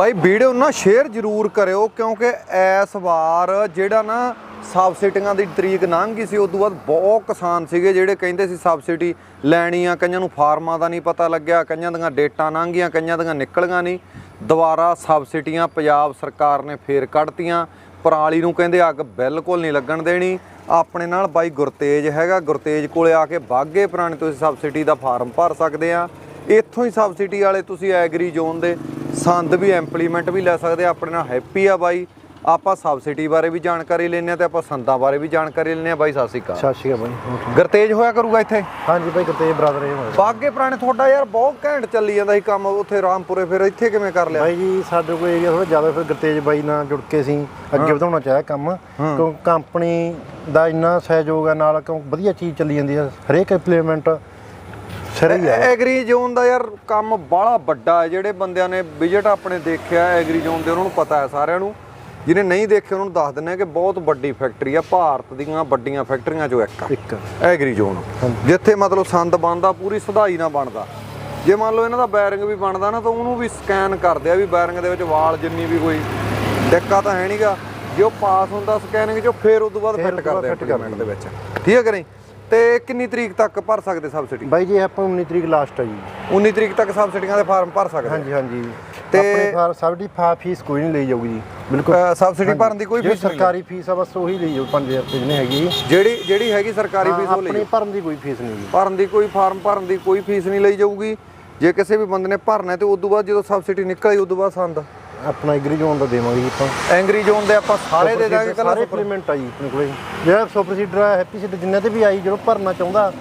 ਬਾਈ, video ਨਾ share ਜ਼ਰੂਰ ਕਰਿਓ ਕਿਉਂਕਿ ਇਸ ਵਾਰ ਜਿਹੜਾ ਨਾ ਸਬਸਿਡੀਆਂ ਦੀ ਤਰੀਕ ਲੰਘ ਗਈ ਸੀ, ਉਸ ਤੋਂ ਬਾਅਦ ਬਹੁਤ ਕਿਸਾਨ ਸੀਗੇ ਜਿਹੜੇ ਕਹਿੰਦੇ ਸੀ ਸਬਸਿਡੀ ਲੈਣੀ ਆ ਕਈਆਂ ਨੂੰ ਫਾਰਮਾਂ ਦਾ ਨਹੀਂ ਪਤਾ ਲੱਗਿਆ, ਕਈਆਂ ਦੀਆਂ ਡੇਟਾਂ ਲੰਘ ਗਈਆਂ, ਕਈਆਂ ਦੀਆਂ ਨਿਕਲੀਆਂ ਨਹੀਂ। ਦੁਬਾਰਾ ਸਬਸਿਡੀਆਂ ਪੰਜਾਬ ਸਰਕਾਰ ਨੇ ਫੇਰ ਕੱਢਤੀਆਂ। ਪਰਾਲੀ ਨੂੰ ਕਹਿੰਦੇ ਅੱਗ ਬਿਲਕੁਲ ਨਹੀਂ ਲੱਗਣ ਦੇਣੀ। ਆਪਣੇ ਨਾਲ ਬਾਈ ਗੁਰਤੇਜ ਹੈਗਾ, ਗੁਰਤੇਜ ਕੋਲੇ ਆ ਕੇ ਬਾਗੇ ਪੁਰਾਣੇ ਤੁਸੀਂ ਸਬਸਿਡੀ ਦਾ ਫਾਰਮ ਭਰ ਸਕਦੇ ਆ। ਇੱਥੋਂ ਹੀ ਸਬਸਿਡੀ ਵਾਲੇ ਤੁਸੀਂ ਐਗਰੀ ਜ਼ੋਨ ਦੇ ਸੰਦ ਵੀ ਇੰਪਲੀਮੈਂਟ ਵੀ ਲੈ ਸਕਦੇ ਆ ਆਪਣੇ ਨਾਲ ਹੈਪੀ ਆ ਬਾਈ। ਆਪਾਂ ਸਬਸਿਡੀ ਬਾਰੇ ਵੀ ਜਾਣਕਾਰੀ ਲੈਣੇ ਆ ਤੇ ਆਪਾਂ ਸੰਦਾਂ ਬਾਰੇ ਵੀ ਜਾਣਕਾਰੀ ਲੈਣੇ ਆ ਬਾਈ ਸਤਿ ਸ਼੍ਰੀ ਅਕਾਲ। ਸਤਿ ਸ਼੍ਰੀ ਅਕਾਲ ਬਾਈ ਗੁਰਤੇਜ ਹੋਇਆ ਕਰੂਗਾ ਇੱਥੇ? ਹਾਂਜੀ ਬਾਈ ਕਿਤੇ ਬ੍ਰਦਰ ਇਹ ਹੋਇਆ। ਬਾਗੇ ਪੁਰਾਣੇ ਤੁਹਾਡਾ ਯਾਰ ਬਹੁਤ ਘੈਂਟ ਚੱਲੀ ਜਾਂਦਾ ਸੀ ਕੰਮ ਉੱਥੇ ਰਾਮਪੁਰੇ ਫਿਰ ਇੱਥੇ ਕਿਵੇਂ ਕਰ ਲਿਆ? ਬਾਈ ਜੀ ਸਾਡੇ ਕੋਲ ਏਰੀਆ ਥੋੜਾ ਜ਼ਿਆਦਾ ਫਿਰ ਗੁਰਤੇਜ ਬਾਈ ਨਾਲ ਜੁੜ ਕੇ ਅਸੀਂ ਅੱਗੇ ਵਧਾਉਣਾ ਚਾਹਿਆ ਕੰਮ। ਕਿਉਂ ਕੰਪਨੀ ਦਾ ਇੰਨਾ ਸਹਿਯੋਗ ਹੈ ਨਾਲ ਕਿਉਂ ਵਧੀਆ ਚੀਜ਼ ਚੱਲੀ ਜਾਂਦੀ ਹੈ ਹਰੇਕ ਇੰਪਲੀਮੈਂਟ ਸਿਰੇ ਹੀ ਐਗਰੀ ਜ਼ੋਨ ਦਾ ਯਾਰ ਕੰਮ ਬਾਹਲਾ ਵੱਡਾ ਹੈ। ਜਿਹੜੇ ਬੰਦਿਆਂ ਨੇ ਵਿਜ਼ਿਟ ਆਪਣੇ ਦੇਖਿਆ ਐਗਰੀ ਜ਼ੋਨ ਦੇ ਉਹਨਾਂ ਨੂੰ ਪਤਾ ਹੈ ਸਾਰਿਆਂ ਨੂੰ। ਜਿਹਨੇ ਨਹੀਂ ਦੇਖਿਆ ਉਹਨਾਂ ਨੂੰ ਦੱਸ ਦਿੰਦੇ ਆ ਕਿ ਬਹੁਤ ਵੱਡੀ ਫੈਕਟਰੀ ਆ। ਭਾਰਤ ਦੀਆਂ ਵੱਡੀਆਂ ਫੈਕਟਰੀਆਂ ਚੋਂ ਇੱਕ ਆ। ਇੱਕ ਐਗਰੀ ਜ਼ੋਨ। ਜਿੱਥੇ ਮਤਲਬ ਸੰਦ ਬਣਦਾ ਪੂਰੀ ਸਧਾਈ ਨਾਲ ਬਣਦਾ। ਜੇ ਮੰਨ ਲਓ ਇਹਨਾਂ ਦਾ ਬੈਰਿੰਗ ਵੀ ਬਣਦਾ ਨਾ ਤਾਂ ਉਹਨੂੰ ਵੀ ਸਕੈਨ ਕਰਦੇ ਆ ਵੀ ਬੈਰਿੰਗ ਦੇ ਵਿੱਚ ਵਾਲ ਜਿੰਨੀ ਵੀ ਕੋਈ ਡਿੱਕਾ ਤਾਂ ਹੈ ਨਹੀਂਗਾ ਜੇ ਉਹ ਪਾਸ ਹੁੰਦਾ ਸਕੈਨਿੰਗ ਚੋਂ ਫਿਰ ਉਸ ਤੋਂ ਬਾਅਦ ਫਿੱਟ ਕਰਦੇ ਆ। implement ਦੇ ਵਿੱਚ। ਠੀਕ ਹੈ ਕਿ ਨਹੀਂ? ਤੇ ਕਿੰਨੀ ਤਰੀਕ ਤੱਕ ਭਰ ਸਕਦੇ ਸਬਸਿਡੀ ਬਾਈ ਜੀ ਆਪਾਂ 19 ਤਰੀਕ ਲਾਸਟ ਹੈ ਜੀ। 19 ਤਰੀਕ ਤੱਕ ਸਬਸਿਡੀਆਂ ਦੇ ਫਾਰਮ ਭਰ ਸਕਦੇ ਹਾਂਜੀ ਹਾਂਜੀ। ਤੇ- ਆਪਣੇ ਫਾਰ ਸਬਸਿਡੀ ਫਾ ਫੀਸ ਕੋਈ ਨਹੀਂ ਲਈ ਜਾਊਗੀ ਜੀ ਬਿਲਕੁਲ। ਸਬਸਿਡੀ ਭਰਨ ਦੀ ਕੋਈ ਫੀਸ ਸਰਕਾਰੀ ਫੀਸ ਆ ਬਸ ਉਹੀ ਲਈ ਜਾਊ 5000 ਰੁਪਏ ਜਿਹਨੇ ਹੈਗੀ। ਜਿਹੜੀ ਜਿਹੜੀ ਹੈਗੀ ਸਰਕਾਰੀ ਫੀਸ ਉਹ ਆਪਣੀ ਲਈ ਭਰਨ ਦੀ ਕੋਈ ਫੀਸ ਨਹੀਂ ਜੀ। ਭਰਨ ਦੀ ਕੋਈ ਫਾਰਮ ਭਰਨ ਦੀ ਕੋਈ ਫੀਸ ਨਹੀਂ ਲਈ ਜਾਊਗੀ। ਜੇ ਕਿਸੇ ਵੀ ਬੰਦੇ ਨੇ ਭਰਨਾ ਤੇ ਉਸ ਤੋਂ ਬਾਅਦ ਜਦੋਂ ਸਬਸਿਡੀ ਨਿਕਲ ਆਈ ਉਸ ਤੋਂ ਬਾਅਦ ਸੰਦ। ਆਪਣਾ ਐਗਰੀ ਜ਼ੋਨ ਦਾ ਦੇਵਾਂਗੇ ਜੀ ਆਪਾਂ। ਐਂਗਰੀ ਜ਼ੋਨ ਦੇ ਆਪਾਂ ਸਾਰੇ ਦੇ ਦਾਂਗੇ ਸਾਰੇ ਇੰਪਲੀਮੈਂਟ ਆ ਜੀ ਆਪਣੇ ਕੋਲੇ। ਜਿਹੜਾ ਸੁਪਰ ਸੀਡਰ ਹੈ ਹੈਪੀ ਸੀਡਰ ਜਿੰਨੇ ਤੇ ਵੀ ਆਈ ਜਦੋਂ ਭਰਨਾ ਚਾਹੁੰਦਾ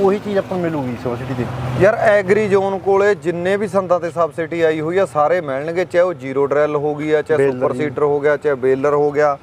ਉਹੀ ਚੀਜ਼ ਆਪਾਂ ਨੂੰ ਮਿਲੂਗੀ ਸਬਸਿਡੀ ਤੇ। ਯਾਰ ਐਗਰੀ ਜ਼ੋਨ ਕੋਲੇ ਜਿੰਨੇ ਵੀ ਸੰਦਾਂ ਤੇ ਸਬਸਿਡੀ ਆਈ ਹੋਈ ਆ ਸਾਰੇ ਮਿਲਣਗੇ ਚਾਹੇ ਉਹ ਜ਼ੀਰੋ ਡਰੈਲ ਹੋ ਗਈ ਆ ਚਾਹੇ ਸੁਪਰ ਸੀਡਰ ਹੋ ਗਿਆ ਚਾਹੇ ਬੇਲਰ ਹੋ ਗਿਆ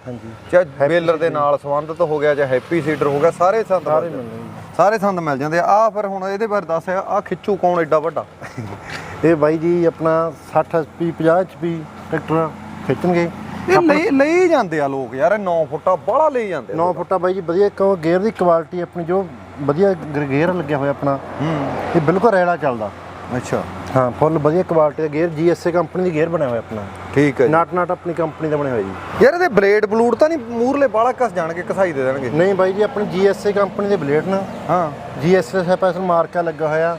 ਚਾਹੇ ਬੇਲਰ ਦੇ ਨਾਲ ਸੰਬੰਧਿਤ ਹੋ ਗਿਆ ਚਾਹੇ ਹੈਪੀ ਸੀਡਰ ਹੋ ਗਿਆ ਸਾਰੇ ਸੰਦ ਸਾਰੇ। ਮਿਲਣਗੇ ਸਾਰੇ ਸੰਦ ਮਿਲ ਜਾਂਦੇ ਆ। ਆਹ ਫਿਰ ਹੁਣ ਇਹਦੇ ਬਾਰੇ ਦੱਸ ਆ ਖਿੱਚੂ ਕੌਣ ਐਡਾ ਵੱਡਾ? ਇਹ ਬਾਈ ਜੀ ਆਪਣਾ 60 HP 50 HP ਟਰੈਕਟਰ ਖਿੱਚਣਗੇ। ਇਹ ਲਈ ਲਈ ਜਾਂਦੇ ਆ ਲੋਕ ਯਾਰ ਇਹ 9 ਫੁੱਟਾ ਬਾਹਲਾ ਲਈ ਜਾਂਦੇ 9 ਫੁੱਟਾ ਬਾਈ ਜੀ ਵਧੀਆ ਕਿਉਂ ਗੇਅਰ ਦੀ ਕੁਆਲਿਟੀ ਆਪਣੀ ਜੋ ਵਧੀਆ ਗੇਅਰ ਲੱਗਿਆ ਹੋਇਆ ਆਪਣਾ ਹੂੰ। ਇਹ ਬਿਲਕੁਲ ਰੈਲਾ ਚੱਲਦਾ। ਅੱਛਾ। ਹਾਂ ਫੁੱਲ ਵਧੀਆ ਕੁਆਲਿਟੀ ਦਾ ਗੇਅਰ GSA ਕੰਪਨੀ ਦੀ ਗੇਅਰ ਬਣਿਆ ਹੋਇਆ ਆਪਣਾ। ਠੀਕ ਹੈ ਨਾਟ ਨਾਟ ਆਪਣੀ ਕੰਪਨੀ ਦਾ ਬਣਿਆ ਹੋਇਆ ਜੀ। ਯਾਰ ਇਹਦੇ ਬਲੇਡ ਬਲੂਡ ਤਾਂ ਨਹੀਂ ਮੂਰਲੇ ਬਾਹਲਾ ਕਸ ਜਾਣਗੇ ਕਸਾਈ ਦੇ ਦੇਣਗੇ। ਨਹੀਂ ਬਾਈ ਜੀ ਆਪਣੀ GSA ਕੰਪਨੀ ਦੇ ਬਲੇਡ ਨਾ। ਹਾਂ। GSA ਸਪੈਸ਼ਲ ਮਾਰਕਾ ਲੱਗਾ ਹੋਇਆ।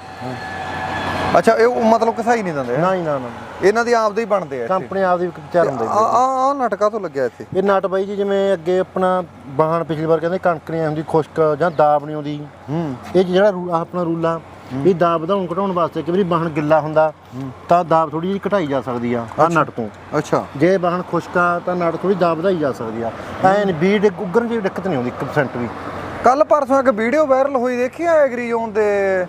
ਅੱਛਾ ਇਹ ਉਹ ਮਤਲਬ ਕਸਾਈ ਨਹੀਂ ਦਿੰਦੇ? ਨਾ ਹੀ ਨਾ ਨਾ। ਇਹਨਾਂ ਦੀ ਆਪਦੇ ਹੀ ਬਣਦੇ ਆ। ਕੰਪਨੀ ਆਪਦੀ ਤਿਆਰ ਹੁੰਦੀ ਆ ਆ ਨਟਕਾ ਤੋਂ ਲੱਗਿਆ ਇੱਥੇ? ਇਹ ਨਟ ਬਾਈ ਜੀ ਜਿਵੇਂ ਅੱਗੇ ਆਪਣਾ ਬਾਹਣ ਪਿਛਲੀ ਵਾਰ ਕਹਿੰਦੇ ਕਣਕ ਨਹੀਂ ਹੁੰਦੀ ਖੁਸ਼ਕ ਜਾਂ ਦਾਬ ਨਹੀਂ ਆਉਂਦੀ। ਹੂੰ। ਇਹ ਜਿਹੜਾ ਆਪਣਾ ਰੂਲਾ ਇਹ ਦਾਬ ਵਧਾਉਣ ਘਟਾਉਣ ਵਾਸਤੇ ਕਿ ਵਾਰੀ ਬਾਹਣ ਗਿੱਲਾ ਹੁੰਦਾ ਤਾਂ ਦਾਬ ਥੋੜੀ ਜਿਹੀ ਘਟਾਈ ਜਾ ਸਕਦੀ ਆ ਆ ਨਟ ਤੋਂ। ਅੱਛਾ। ਜੇ ਬਾਹਣ ਖੁਸ਼ਕਾ ਤਾਂ ਨਟ ਥੋੜੀ ਦਾਬ ਵਧਾਈ ਜਾ ਸਕਦੀ ਆ। ਐਨ ਬੀਡ ਉੱਗਣ ਦੀ ਦਿੱਕਤ ਨਹੀਂ ਆਉਂਦੀ 1% ਵੀ। ਕੱਲ ਪਰਸੋਂ ਇੱਕ ਵੀਡੀਓ ਵਾਇਰਲ ਹੋਈ ਦੇਖੀ ਆ ਐਗਰੀ ਜ਼ੋਨ ਦੇ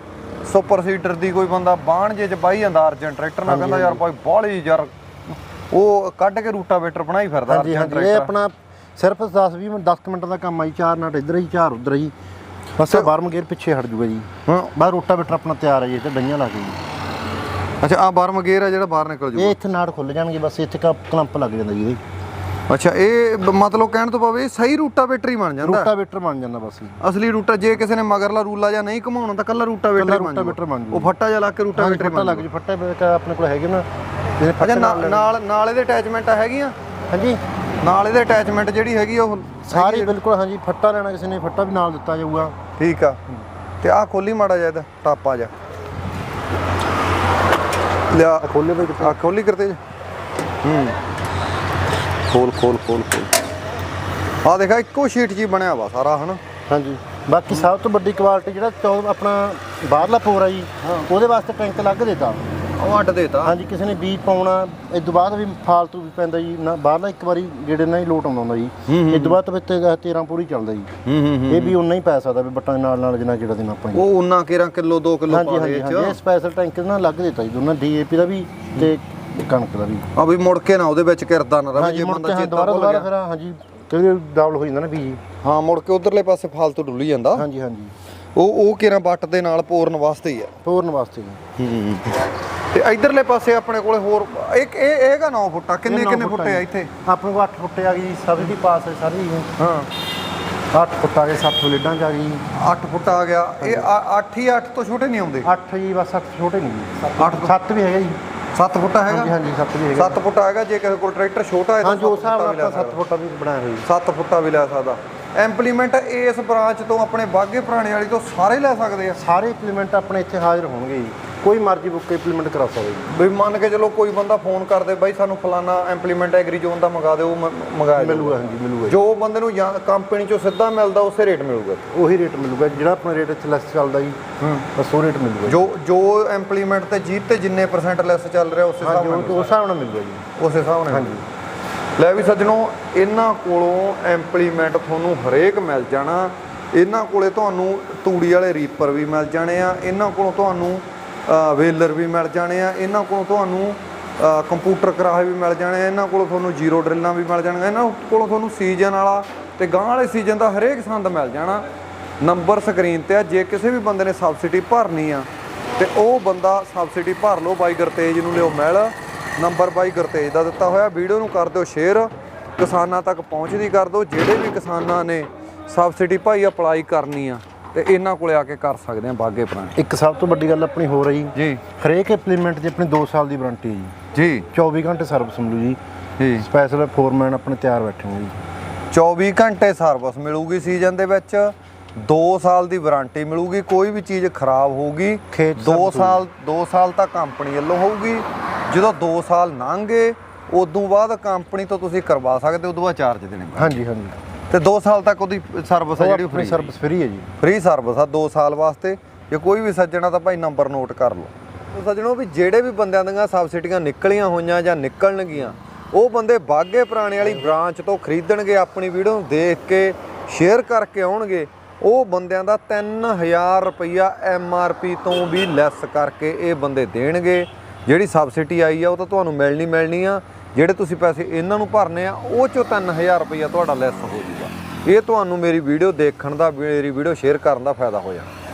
ਸੁਪਰ ਸੀਡਰ ਦੀ ਕੋਈ ਬੰਦਾ ਬਾਣ ਜੇ ਚ ਬਾਈ ਜਾਂਦਾ ਅਰਜਨ ਟਰੈਕਟਰ ਨਾਲ ਕਹਿੰਦਾ ਯਾਰ ਭਾਈ ਬਾਹਲੀ ਯਾਰ ਉਹ ਕੱਢ ਕੇ ਰੂਟਾਵੇਟਰ ਬਣਾਈ ਫਿਰਦਾ ਹਾਂਜੀ ਅਰਜਨ ਹਾਂਜੀ ਇਹ ਆਪਣਾ ਸਿਰਫ 10 20 ਮਿੰਟ 10 ਮਿੰਟ ਦਾ ਕੰਮ ਆਈ ਚਾਰ ਨਟ ਇੱਧਰ ਹੀ ਚਾਰ ਉੱਧਰ ਹੀ ਬਸ ਬਾਰਮ ਗੇਅਰ ਪਿੱਛੇ ਹਟ ਜੂਗਾ ਜੀ। ਹਾਂ। ਬਾਹਰ ਰੋਟਾਵੇਟਰ ਆਪਣਾ ਤਿਆਰ ਹੈ ਜੀ ਇੱਥੇ ਡਈਆਂ ਲਾ ਕੇ ਜੀ। ਅੱਛਾ ਆ ਬਾਰਮ ਗੇਅਰ ਆ ਜਿਹੜਾ ਬਾਹਰ ਨਿਕਲ ਜੂ ਇਹ ਇੱਥੇ ਨਾੜ ਖੁੱਲ ਜਾਣਗੇ ਬਸ ਇੱਥੇ ਕਲੰਪ ਲੱਗ ਜਾਂਦਾ ਜੀ ਇਹਦੇ। ਅੱਛਾ ਇਹ ਮਤਲਬ ਕਹਿਣ ਤੋਂ ਭਾਵੇਂ ਸਹੀ ਰੂਟਾਵੇਟਰ ਹੀ ਬਣ ਜਾਂਦਾ। ਰੋਟਾਵੇਟਰ ਬਣ ਜਾਂਦਾ ਬਸ ਜੀ। ਅਸਲੀ ਰੂਟਾ ਜੇ ਕਿਸੇ ਨੇ ਮਗਰਲਾ ਰੂਲਾ ਜਾਂ ਨਹੀਂ ਘਮਾਉਣਾ ਤਾਂ ਕੱਲਾ ਰੂਟਾਵੇਟਰ ਹੀ ਬਣ ਰੂਟਾਵੇਟਰ ਬਣ ਜੂ ਜੂ। ਉਹ ਫੱਟਾ ਜਿਹਾ ਲਾ ਕੇ ਰੂਟਾਵੇਟਰ ਬਣ ਲੱਗ ਜੀ ਫੱਟੇ ਆਪਣੇ ਕੋਲ ਹੈਗੇ ਨਾ ਅੱਛਾ ਨਾਲ ਨਾਲ ਇਹਦੇ ਅਟੈਚਮੈਂਟਾਂ ਹੈਗੀਆਂ? ਹਾਂਜੀ। ਨਾਲ ਇਹਦੇ ਅਟੈਚਮੈਂਟ ਜਿਹੜੀ ਹੈਗੀ ਉਹ ਸਾਰੀ ਬਿਲਕੁਲ ਹਾਂਜੀ ਫੱਟਾ ਲੈਣਾ ਕਿਸੇ ਨੇ ਫੱਟਾ ਵੀ ਨਾਲ ਦਿੱਤਾ ਜਾਊਗਾ। ਠੀਕ ਆ। ਤੇ ਆਹ ਖੋਲੀ ਮਾੜਾ ਜਿਹਾ ਇਹਦਾ ਟਾਪਾ ਜਿਹਾ। ਲਿਆ। ਖੋਲੇ ਬਈ ਆ ਖੋਲੀ ਕਰਤੇ ਜੀ। ਹੂੰ। ਖੋਲ ਖੋਲ ਖੋਲ ਖੋਲ। ਆ ਦੇਖਾ ਇੱਕੋ ਸ਼ੀਟ ਜੀ ਬਣਿਆ ਵਾ ਸਾਰਾ ਹਨਾ? ਹਾਂਜੀ। ਬਾਕੀ ਸਭ ਤੋਂ ਵੱਡੀ ਕੁਆਲਿਟੀ ਜਿਹੜਾ ਚੌ ਆਪਣਾ ਬਾਹਰਲਾ ਪੋਰ ਆ ਜੀ ਉਹਦੇ ਵਾਸਤੇ ਟੈਂਕ ਲੱਗ ਦਿੱਤਾ। ਉਹ ਅੱਡ ਦੇਤਾ। ਹਾਂਜੀ ਕਿਸੇ ਨੇ ਬੀਜ ਪਾਉਣਾ ਇਸ ਤੋਂ ਬਾਅਦ ਵੀ ਫਾਲਤੂ ਵੀ ਪੈਂਦਾ ਜੀ ਨਾ ਬਾਹਰਲਾ ਇੱਕ ਵਾਰੀ ਗੇੜੇ ਨਾਲ ਹੀ ਲੋਟ ਆਉਂਦਾ ਹੁੰਦਾ ਜੀ। ਇਸ ਤੋਂ ਬਾਅਦ ਤਾਂ ਫਿਰ 13 ਪੂਰੀ ਚੱਲਦਾ ਜੀ। ਇਹ ਵੀ ਉਨਾ ਹੀ ਪੈ ਸਕਦਾ ਵੀ ਬੱਟਾਂ ਨਾਲ ਨਾਲ ਜਿੰਨਾ ਜਿਹੜਾ ਦਿਨ ਆਪਾਂ ਜੀ। ਉਹ ਉਨਾ ਕਿਰਾਂ ਕਿਲੋ 2 ਕਿਲੋ ਪਾ ਦੇ ਹਾਂਜੀ ਇਹ ਹਾਂਜੀ ਇਹ ਸਪੈਸ਼ਲ ਟੈਂਕ ਨਾਲ ਲੱਗ ਦਿੱਤਾ ਜੀ ਦੋਨਾਂ ਡੀਏਪੀ ਦਾ ਵੀ ਤੇ ਕਣਕ ਦਾ ਵੀ। ਆ ਵੀ ਮੁੜ ਕੇ ਨਾ ਉਹਦੇ ਵਿੱਚ ਕਿਰਦਾ ਨਾ ਰਵੇ ਜੇ ਬੰਦਾ ਹਾਂ ਚੇਤਾ ਦੁਬਾਰਾ ਭੁੱਲ ਦੁਬਾਰਾ ਗਿਆ। ਫਿਰ ਹਾਂਜੀ ਕਈ ਡਬਲ ਹੋ ਜਾਂਦਾ ਨਾ ਬੀਜੀ। ਹਾਂ ਮੁੜ ਕੇ ਉਧਰਲੇ ਪਾਸੇ ਫਾਲਤੂ ਡੁੱਲੀ ਜਾਂਦਾ। ਹਾਂਜੀ ਹਾਂਜੀ। ਉਹ ਉਹ ਕਿਰਾਂ ਬੱਟ ਦੇ ਨਾਲ ਪੋਰਨ ਵਾਸਤੇ ਹੀ ਆ। ਤੋਰਨ ਵਾਸਤੇ ਜੀ ਤੇ ਇਧਰਲੇ ਪਾਸੇ ਆਪਣੇ ਕੋਲੇ ਹੋਰ ਇੱਕ ਇਹ ਇਹਗਾ 9 ਫੁੱਟਾ ਕਿੰਨੇ ਕਿੰਨੇ ਫੁੱਟ ਆ। ਇੱਥੇ? ਆਪਣੇ ਕੋਲ 8 ਫੁੱਟੇ ਆ ਗਈ ਸਭ ਦੀ ਪਾਸ ਹੈ ਸਾਰੀ। ਹਾਂ। 8 ਫੁੱਟ ਆ ਗਏ 7 ਬਲੇਡਾਂ ਚ ਆ ਗਈ। 8 ਫੁੱਟ ਆ ਗਿਆ। ਇਹ 8 ਹੀ 8 ਤੋਂ ਛੋਟੇ ਨਹੀਂ ਆਉਂਦੇ? 8 ਜੀ ਬਸ 8 ਛੋਟੇ ਨਹੀਂ। ਜੀ 8 7 ਵੀ ਹੈਗਾ ਜੀ। 7 ਫੁੱਟਾ ਹੈਗਾ? ਹਾਂਜੀ ਹਾਂਜੀ 7 ਵੀ ਹੈਗਾ। 7 ਫੁੱਟਾ ਹੈਗਾ ਜੇ ਕਿਸੇ ਕੋਲ ਟਰੈਕਟਰ ਛੋਟਾ ਹੈ ਤਾਂ ਹਾਂਜੀ ਉਸ ਸੱਤ ਹਿਸਾਬ ਫੁੱਟਾ ਨਾਲ ਆਪਾਂ 7 ਸਕਦਾ। ਫੁੱਟਾ ਵੀ ਬਣਾਇਆ ਜੀ। 7 ਫੁੱਟਾ ਵੀ ਲੈ ਸਕਦਾ। ਇੰਪਲੀਮੈਂਟ ਇਸ ਬ੍ਰਾਂਚ ਤੋਂ ਆਪਣੇ ਬਾਗੇ ਪੁਰਾਣੇ ਵਾਲੀ ਤੋਂ ਸਾਰੇ ਲੈ ਸਕਦੇ ਆ। ਸਾਰੇ ਇੰਪਲੀਮੈਂਟ ਆਪਣੇ ਇੱਥੇ ਹਾਜ਼ਰ ਹੋਣਗੇ ਜੀ। ਕੋਈ ਮਰਜ਼ੀ ਬੁੱਕ ਇੰਪਲੀਮੈਂਟ ਕਰਾ ਸਕਦਾ ਜੀ ਵੀ ਮੰਨ ਕੇ ਚਲੋ ਕੋਈ ਬੰਦਾ ਫੋਨ ਕਰਦੇ ਬਾਈ ਸਾਨੂੰ ਫਲਾਨਾ ਇੰਪਲੀਮੈਂਟ ਐਗਰੀ ਜ਼ੋਨ ਦਾ ਮੰਗਾ ਦਿਓ ਮ- ਮੰਗਾਇਆ ਜਾਊਗਾ। ਮਿਲੂਗਾ ਹਾਂਜੀ ਮਿਲੂਗਾ ਜੀ। ਜੋ ਬੰਦੇ ਨੂੰ ਕੰਪਨੀ ਚੋਂ ਸਿੱਧਾ ਮਿਲਦਾ ਉਸੇ ਰੇਟ ਮਿਲੂਗਾ ਉਹੀ ਰੇਟ ਮਿਲੂਗਾ ਜਿਹੜਾ ਆਪਣਾ ਰੇਟ ਇੱਥੇ ਲੈਸ ਚੱਲਦਾ ਜੀ ਬਸ ਉਹ ਰੇਟ ਮਿਲੂਗਾ ਜੀ। ਜੋ ਜੋ ਇੰਪਲੀਮੈਂਟ ਤੇ ਜੀਤ ਤੇ ਜਿੰਨੇ ਪਰਸੈਂਟ ਲੈਸ ਚੱਲ ਰਿਹਾ ਉਸੇ ਹਿਸਾਬ ਹਾਂਜੀ ਨਾਲ ਉਹ- ਉਸ ਹਿਸਾਬ ਨਾਲ ਮਿਲੂਗਾ ਜੀ ਉਸੇ ਹਿਸਾਬ ਨਾਲ ਹਾਂਜੀ ਲੈ ਵੀ ਸੱਜਣੋ ਇਹਨਾਂ ਕੋਲੋਂ ਇੰਪਲੀਮੈਂਟ ਤੁਹਾਨੂੰ ਹਰੇਕ ਮਿਲ ਜਾਣਾ ਇਹਨਾਂ ਕੋਲੇ ਤੁਹਾਨੂੰ ਤੂੜੀ ਵਾਲੇ ਰੀਪਰ ਵੀ ਮਿਲ ਜਾਣੇ ਆ ਇਹਨਾਂ ਕੋਲੋਂ ਤੁਹਾਨੂੰ ਵੇਲਰ ਵੀ ਮਿਲ ਜਾਣੇ ਆ, ਇਹਨਾਂ ਕੋਲੋਂ ਤੁਹਾਨੂੰ ਕੰਪਿਊਟਰ ਕਰਾਹੇ ਵੀ ਮਿਲ ਜਾਣੇ ਆ, ਇਹਨਾਂ ਕੋਲੋਂ ਤੁਹਾਨੂੰ ਜ਼ੀਰੋ ਡਰਿੱਲਾਂ ਵੀ ਮਿਲ ਜਾਣਗੀਆਂ, ਇਹਨਾਂ ਕੋਲੋਂ ਤੁਹਾਨੂੰ ਸੀਜ਼ਨ ਵਾਲਾ ਤੇ ਗਾਂ ਵਾਲੇ ਸੀਜ਼ਨ ਦਾ ਹਰੇਕ ਸੰਦ ਮਿਲ ਜਾਣਾ। ਨੰਬਰ ਸਕਰੀਨ ਤੇ ਆ, ਜੇ ਕਿਸੇ ਵੀ ਬੰਦੇ ਨੇ ਸਬਸਿਡੀ ਭਰਨੀ ਆ, ਤੇ ਉਹ ਬੰਦਾ ਸਬਸਿਡੀ ਭਰ ਲਓ ਬਾਈ ਗੁਰਤੇਜ ਨੂੰ, ਲਿਓ ਮਿਲ। ਨੰਬਰ ਬਾਈ ਗੁਰਤੇਜ ਦਾ ਦਿੱਤਾ ਹੋਇਆ, ਵੀਡੀਓ ਨੂੰ ਕਰ ਦਿਓ ਸ਼ੇਅਰ ਕਿਸਾਨਾਂ ਤੱਕ ਪਹੁੰਚਦੀ ਕਰ ਦਿਓ, ਜਿਹੜੇ ਵੀ ਕਿਸਾਨਾਂ ਨੇ ਸਬਸਿਡੀ ਭਾਈ ਅਪਲਾਈ ਕਰਨੀ ਆ। ਤੇ ਇਹਨਾਂ ਕੋਲੇ ਆ ਕੇ ਕਰ ਸਕਦੇ ਆ ਬਾਗੇ ਪੁਰਾਣੇ। ਇੱਕ ਸਭ ਤੋਂ ਵੱਡੀ ਗੱਲ ਆਪਣੀ ਹੋ ਰਹੀ ਜੀ। ਹਰੇਕ ਇੰਪਲੀਮੈਂਟ 'ਚ ਆਪਣੀ 2 ਸਾਲ ਦੀ ਵਾਰੰਟੀ ਹੈ ਜੀ। ਜੀ। 24 ਘੰਟੇ ਸਰਵਿਸ ਮਿਲੂ ਜੀ। ਜੀ। ਸਪੈਸ਼ਲ ਫੋਰਮੈਨ ਆਪਣੇ ਤਿਆਰ ਬੈਠੇ ਹੋਏ ਜੀ। 24 ਘੰਟੇ ਸਰਵਿਸ ਮਿਲੂਗੀ ਸੀਜ਼ਨ ਦੇ ਵਿੱਚ। 2 ਸਾਲ ਦੀ ਵਾਰੰਟੀ ਮਿਲੂਗੀ ਕੋਈ ਵੀ ਚੀਜ਼ ਖਰਾਬ ਹੋਊਗੀ। ਖੇਤ 2 service ਸਾਲ 2 ਸਾਲ ਤੱਕ ਕੰਪਨੀ ਵੱਲੋਂ ਹੋਊਗੀ। ਜਦੋਂ 2 ਸਾਲ ਲੰਘੇ ਉਦੋਂ ਬਾਅਦ ਕੰਪਨੀ ਤੋਂ ਤੁਸੀਂ ਕਰਵਾ ਸਕਦੇ ਉਦੋਂ ਬਾਅਦ ਚਾਰਜ ਦੇਣੇ। ਹਾਂਜੀ ਹਾਂਜੀ। ਤੇ 2 ਸਾਲ ਤੱਕ ਉਹਦੀ ਸਰਵਿਸ ਹੈ ਜਿਹੜੀ ਆਪਣੀ ਫ੍ਰੀ ਸਰਵਿਸ ਫ੍ਰੀ ਹੈ ਜੀ। ਫ੍ਰੀ ਸਰਵਿਸ ਆ 2 ਸਾਲ ਵਾਸਤੇ। ਜੇ ਕੋਈ ਵੀ ਸੱਜਣਾ ਤਾਂ ਭਾਈ ਨੰਬਰ ਨੋਟ ਕਰ ਲਓ। ਉਹ ਸੱਜਣੋ ਵੀ ਜਿਹੜੇ ਵੀ ਬੰਦਿਆਂ ਦੀਆਂ ਸਬਸਿਡੀਆਂ ਨਿਕਲੀਆਂ ਹੋਈਆਂ ਜਾਂ ਨਿਕਲਣਗੀਆਂ ਉਹ ਬੰਦੇ ਬਾਗੇ ਪੁਰਾਣੇ ਵਾਲੀ ਬ੍ਰਾਂਚ ਤੋਂ ਖਰੀਦਣਗੇ ਆਪਣੀ ਵੀਡੀਓ ਨੂੰ ਦੇਖ ਕੇ ਸ਼ੇਅਰ ਕਰਕੇ ਆਉਣਗੇ। ਉਹ ਬੰਦਿਆਂ ਦਾ 3000 ਰੁਪਈਆ ਐਮਆਰਪੀ ਤੋਂ ਵੀ ਲੈਸ ਕਰਕੇ ਇਹ ਬੰਦੇ ਦੇਣਗੇ। ਜਿਹੜੀ ਸਬਸਿਡੀ ਆਈ ਆ ਉਹ ਤਾਂ ਤੁਹਾਨੂੰ ਮਿਲਣੀ ਮਿਲਣੀ ਆ। ਜਿਹੜੇ ਤੁਸੀਂ ਪੈਸੇ ਇਹਨਾਂ ਨੂੰ ਭਰਨੇ ਆ, ਉਹ ਚੋਂ 3000 ਰੁਪਈਆ ਤੁਹਾਡਾ ਲੈਸ ਹੋ ਜੂਗਾ ਇਹ ਤੁਹਾਨੂੰ ਮੇਰੀ ਵੀਡੀਓ ਦੇਖਣ ਦਾ, ਮੇਰੀ ਵੀਡੀਓ ਸ਼ੇਅਰ ਕਰਨ ਦਾ ਫਾਇਦਾ ਹੋ ਜਾਣਾ।